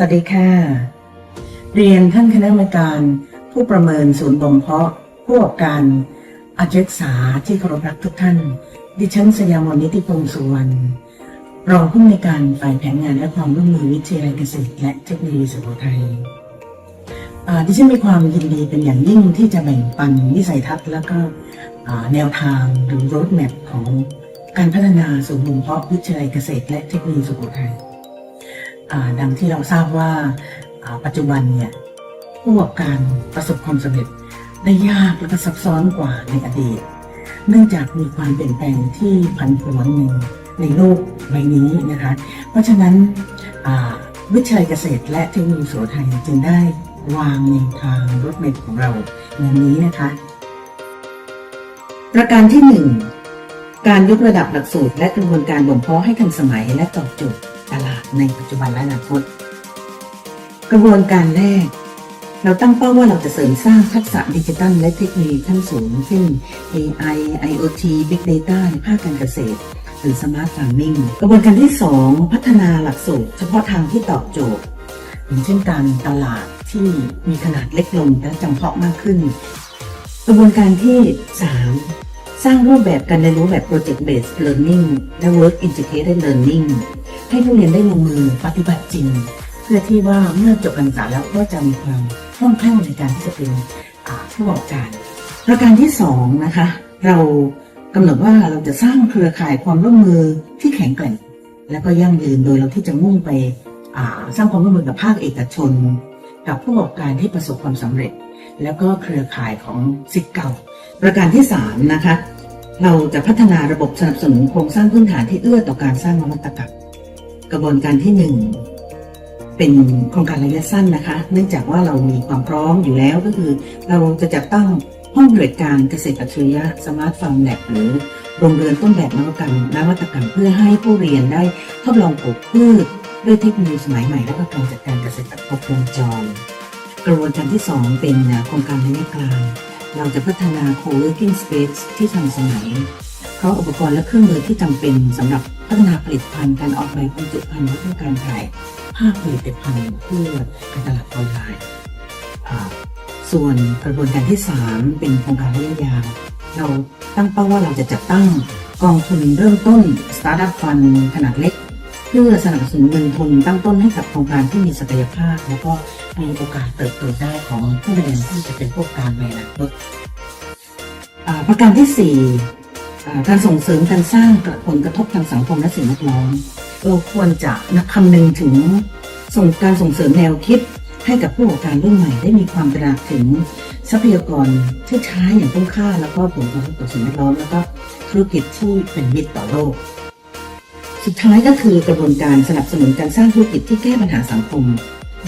สวัสดีค่ะ เรียนท่านคณะกรรมการผู้ประเมินศูนย์บ่มเพาะผู้ประกอบการอาชีวศึกษาที่เคารพรักทุกท่าน ดิฉันสยามนนิติพงศ์สุวรรณรองผู้อำนวยการฝ่ายแผนงานและความร่วมมือวิทยาลัยเกษตรและเทคโนโลยีสุโขทัยดิฉันมีความยินดีเป็นอย่างยิ่งที่จะแบ่งปันวิสัยทัศน์และก็แนวทางหรือ road map ของการพัฒนาศูนย์บ่มเพาะวิทยาลัยเกษตรและเทคโนโลยีสุโขทัย ดังที่เราทราบว่าปัจจุบันเนี่ยผู้ประกอบการประสบความสำเร็จได้ยากและก็ซับซ้อนกว่าในอดีต เนื่องจากมีความเปลี่ยนแปลงที่ผันผวนในในโลกใบนี้นะคะ เพราะฉะนั้นวิทยาลัยเกษตรและเทคโนโลยีสุโขทัยจึงได้วางแนวทางรถเมล์ของเราอย่างนี้นะคะ ประการที่หนึ่งการยกระดับหลักสูตรและกระบวนการบ่มเพาะให้ทันสมัยและตอบโจทย์ ตลาดในปัจจุบันและอนาคต กระบวนการแรก เราตั้งเป้าว่าเราจะเสริมสร้างทักษะดิจิทัลและเทคโนโลยีขั้นสูงเช่น AI IoT Big Data ในภาคการเกษตร หรือ Smart Farming กระบวนการที่ 2 พัฒนาหลักสูตรเฉพาะทางที่ตอบโจทย์อย่างเช่นการตลาดที่มีขนาดเล็กลงและจำเพาะมากขึ้น กระบวนการที่ 3 สร้างรูปแบบการเรียนรู้แบบ Project Based Learning และ Work Integrated Learning ให้ผู้เรียนได้ลงมือปฏิบัติจริง เพื่อที่ว่าเมื่อจบการศึกษาแล้วก็จะมีความคล่องแคล่วในการที่จะเป็นผู้ประกอบการ ประการที่สองนะคะเรากำหนดว่าเราจะสร้างเครือข่ายความร่วมมือที่แข็งแกร่ง และก็ยั่งยืนโดยเราที่จะมุ่งไปสร้างความร่วมมือกับภาคเอกชน กับผู้ประกอบการที่ประสบความสำเร็จ แล้วก็เครือข่ายของสิทธิ์เก่า ประการที่สามนะคะเราจะพัฒนาระบบสนับสนุนโครงสร้างพื้นฐานที่เอื้อต่อการสร้างนวัตกรรม กระบวนการที่หนึ่งเป็นโครงการระยะสั้นนะคะ เนื่องจากว่าเรามีความพร้อมอยู่แล้วก็คือ เราจะจัดตั้งห้องบริการเกษตรอัจฉริยะสมาร์ทฟาร์มแลบหรือโรงเรือนต้นแบบนวัตกรรมนวัตกรรมเพื่อให้ผู้เรียนได้ทดลองปลูกพืชด้วยเทคโนโลยีสมัยใหม่และก็การจัดการเกษตรแบบครบวงจร กระบวนการที่ 2 เป็นโครงการระยะกลางเราจะพัฒนา co-working space ที่ทันสมัย เพราะอุปกรณ์และเครื่องมือที่จำเป็นสำหรับ พัฒนาผลิตภัณฑ์การออกแบบบรรจุภัณฑ์และก็การถ่ายภาพผลิตภัณฑ์เพื่อการตลาดออนไลน์ส่วนกระบวนการที่ 3 เป็นโครงการระยะยาวเราตั้งเป้าว่าเราจะจัดตั้งกองทุนเริ่มต้น Startup Fund ขนาดเล็ก เพื่อสนับสนุนเงินทุนตั้งต้นให้กับโครงการที่มีศักยภาพ แล้วก็มีโอกาสเติบโตได้ของผู้เรียนที่จะเป็นผู้ประกการในอนาคตประการที่สี่ การส่งเสริมการสร้างผลกระทบทางสังคมและสิ่งแวดล้อมเราควรจะนักคำนึงถึงส่งการส่งเสริมแนวคิด ให้กับผู้ประกอบการรุ่นใหม่ได้มีความตระหนักถึงทรัพยากรที่ใช้อย่างคุ้มค่า แล้วก็ผลกระทบต่อสิ่งแวดล้อมแล้วก็ธุรกิจที่เป็นมิตรต่อโลก สุดท้ายก็คือกระบวนการสนับสนุนการสร้างธุรกิจที่แก้ปัญหาสังคม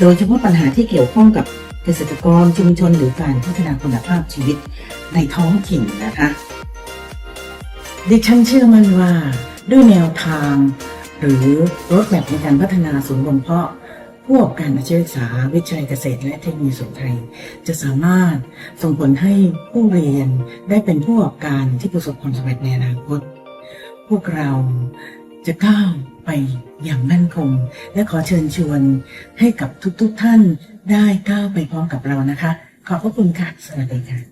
โดยเฉพาะปัญหาที่เกี่ยวข้องกับเกษตรกรชุมชนหรือการพัฒนาคุณภาพชีวิตในท้องถิ่นนะคะ ดิฉันเชื่อมั่นว่าด้วยแนวทาง หรือรถแบบในการพัฒนาศูนย์บ่มเพาะผู้ประกอบการอาชีวศึกษาวิจัยเกษตรและเทคโนโลยีสุไทย จะสามารถส่งผลให้ผู้เรียนได้เป็นผู้ประกอบการที่ประสบความสำเร็จในอนาคต พวกเราจะก้าวไปอย่างมั่นคง และขอเชิญชวนให้กับทุกๆทท่านได้ก้าวไปพร้อมกับเรานะคะ ขอบพระคุณค่ะ สวัสดีค่ะ